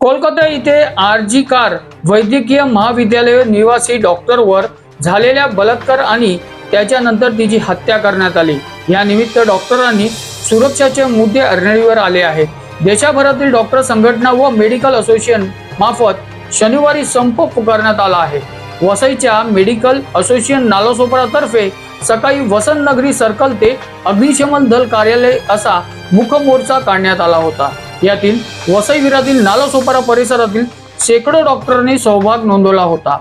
कोलकाता इथे RG car वैद्यकीय महाविद्यालय निवासी डॉक्टरवर झालेल्या बलात्कार आणि त्याच्यानंतर तिची हत्या करण्यात आली. या निमित्त डॉक्टरांनी सुरक्षाचे मुद्दे अरणीवर आले आहेत. देशभरातील डॉक्टर संघटना व मेडिकल असोसिएशन मार्फत शनिवारी संप पुकारण्यात आला आहे. वसईच्या मेडिकल असोसिएशन नालासोपारातर्फे सकाळी वसंत नगरी सर्कल ते अग्निशमन दल कार्यालय असा मुखमोर्चा काढण्यात आला होता. यातील वसईविरातील नालासोपारा परिसरातील शेकडो डॉक्टरांनी सहभाग नोंदवला होता.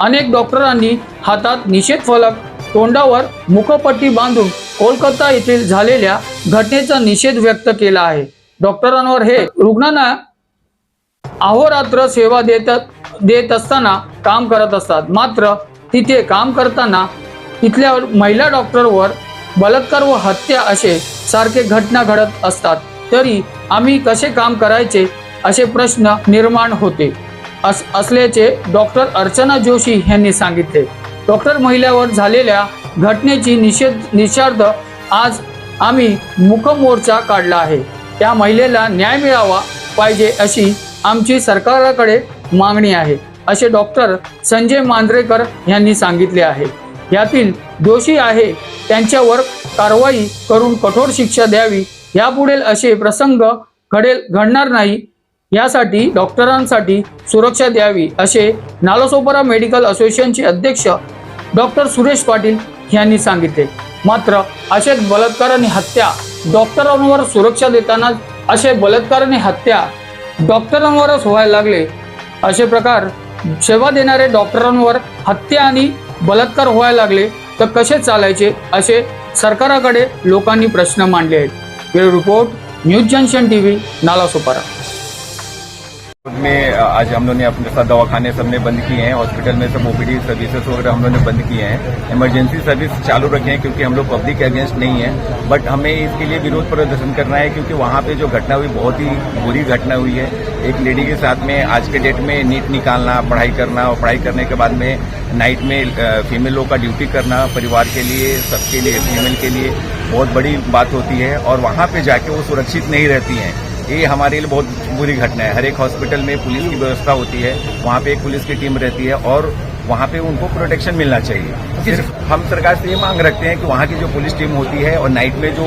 अनेक डॉक्टरांनी हातात निषेध फलक तोंडावर मुखपट्टी बांधून कोलकाता येथील झालेल्या घटनेचा निषेध व्यक्त केला आहे. डॉक्टरांवर हे रुग्णांना अहोरात्र सेवा देत देत असताना काम करत असतात. मात्र तिथे काम करताना तिथल्या महिला डॉक्टरवर बलात्कार व हत्या असे सारखे घटना घडत असतात. तरी आम्ही कसे काम करायचे असे प्रश्न निर्माण होते. अस असल्याचे डॉक्टर अर्चना जोशी यांनी सांगितले. डॉक्टर महिलावर झालेल्या घटनेची निषेध निषार्ध आज आम्ही मुखमोर्चा काढला आहे. त्या महिलेला न्याय मिळावा पाहिजे अशी आमची सरकारकडे मागणी आहे असे डॉक्टर संजय मांजरेकर यांनी सांगितले आहे. यातील दोषी आहे त्यांच्यावर कारवाई करून कठोर शिक्षा द्यावी यापुढील असे प्रसंग घडेल घडणार नाही. यासाठी डॉक्टरांसाठी सुरक्षा द्यावी असे नालासोपारा मेडिकल असोसिएशनचे अध्यक्ष डॉक्टर सुरेश पाटील यांनी सांगितले. मात्र असे बलात्कार आणि हत्या डॉक्टरांवर सुरक्षा देताना असे बलात्कार आणि हत्या डॉक्टरांवरच व्हायला लागले. असे प्रकार सेवा देणारे डॉक्टरांवर हत्या आणि बलात्कार व्हायला लागले. तर कसे चालायचे? असे सरकाराकडे लोकांनी प्रश्न मांडले आहेत. Bureau report, news junction TV, Nala Sopara. में आज हम लोग ने अपने साथ दवाखाने सबने बंद किए हैं, हॉस्पिटल में सब ओपीडी सर्विसेज़ वगैरह हम लोग ने बंद किए हैं। इमरजेंसी सर्विस चालू रखे हैं क्योंकि हम लोग पब्लिक के अगेंस्ट नहीं है, बट हमें इसके लिए विरोध प्रदर्शन करना है क्योंकि वहाँ पे जो घटना हुई, बहुत ही बुरी घटना हुई है। एक लेडी के साथ में आज के डेट में नीट निकालना, पढ़ाई करना और पढ़ाई करने के बाद में नाइट में फीमेल का ड्यूटी करना, परिवार के लिए, सबके लिए, फीमेल के लिए। बहुत बड़ी बात होती है और वहाँ पे जाके वो सुरक्षित नहीं रहती हैं। ये हमारे लिए बहुत बुरी घटना है। हर एक हॉस्पिटल में पुलिस की व्यवस्था होती है। वहाँ पे एक पुलिस की टीम रहती है और वहाँ पे उनको प्रोटेक्शन मिलना चाहिए। सिर्फ़ हम सरकार से ये मांग रखते हैं कि वहाँ की जो पुलिस टीम होती है और नाइट में जो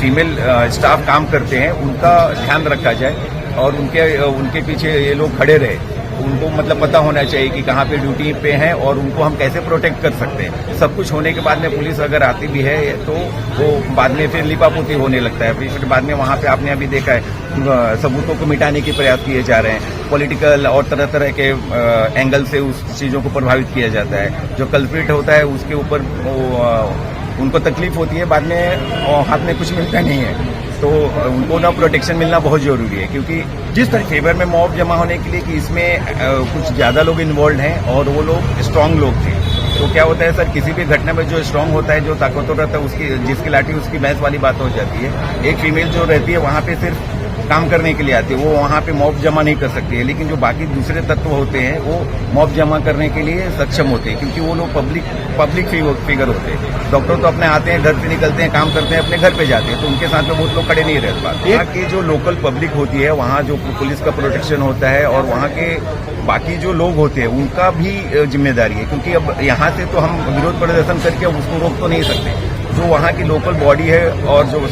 फीमेल स्टाफ काम करते हैं उनका ध्यान रखा जाए और उनके उनके पीछे ये लोग खड़े रहे। उनको मतलब पता होना चाहिए कि कहाँ पे ड्यूटी पे हैं और उनको हम कैसे प्रोटेक्ट कर सकते हैं। सब कुछ होने के बाद में पुलिस अगर आती भी है तो वो बाद में फिर लिपापोती होने लगता है। फिर बाद में वहाँ पे आपने अभी देखा है सबूतों को मिटाने के प्रयास किए जा रहे हैं। पॉलिटिकल और तरह तरह के एंगल से उस चीज़ों को प्रभावित किया जाता है। जो कल्प्रिट होता है उसके ऊपर उनको तकलीफ़ होती है, बाद में हाथ में कुछ मिलता नहीं है। तो उनको ना प्रोटेक्शन मिलना बहुत ज़रूरी है, क्योंकि जिस तरह फेवर में मॉब जमा होने के लिए कि इसमें कुछ ज़्यादा लोग इन्वॉल्व हैं और वो लोग स्ट्रांग लोग थे। तो क्या होता है सर, किसी भी घटना में जो स्ट्रांग होता है, जो ताकतवर रहता है, उसकी, जिसकी लाठी, उसकी भैंस वाली बात हो जाती है। एक फीमेल जो रहती है, वहाँ पे सिर्फ़ काम करने के लिए आती है वो वहाँ पे मॉब जमा नहीं कर सकती है। लेकिन जो बाकी दूसरे तत्व होते हैं वो मॉब जमा करने के लिए सक्षम होते हैं क्योंकि वो लोग पब्लिक पब्लिक फिगर होते हैं। डॉक्टर तो अपने आते हैं घर से निकलते हैं काम करते हैं अपने घर पे जाते हैं तो उनके साथ में बहुत लोग खड़े नहीं रह पाते। यहाँ की जो लोकल पब्लिक होती है वहाँ जो पुलिस का प्रोटेक्शन होता है और वहाँ के बाकी जो लोग होते हैं उनका भी ज़िम्मेदारी है। क्योंकि अब यहाँ से तो हम विरोध प्रदर्शन करके उसको रोक तो नहीं सकते। जो वहाँ की लोकल बॉडी है और जो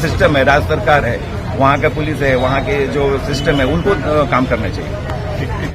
सिस्टम है राज्य सरकार है वहाँ का पुलिस है वहाँ के जो सिस्टम है उनको काम करना चाहिए।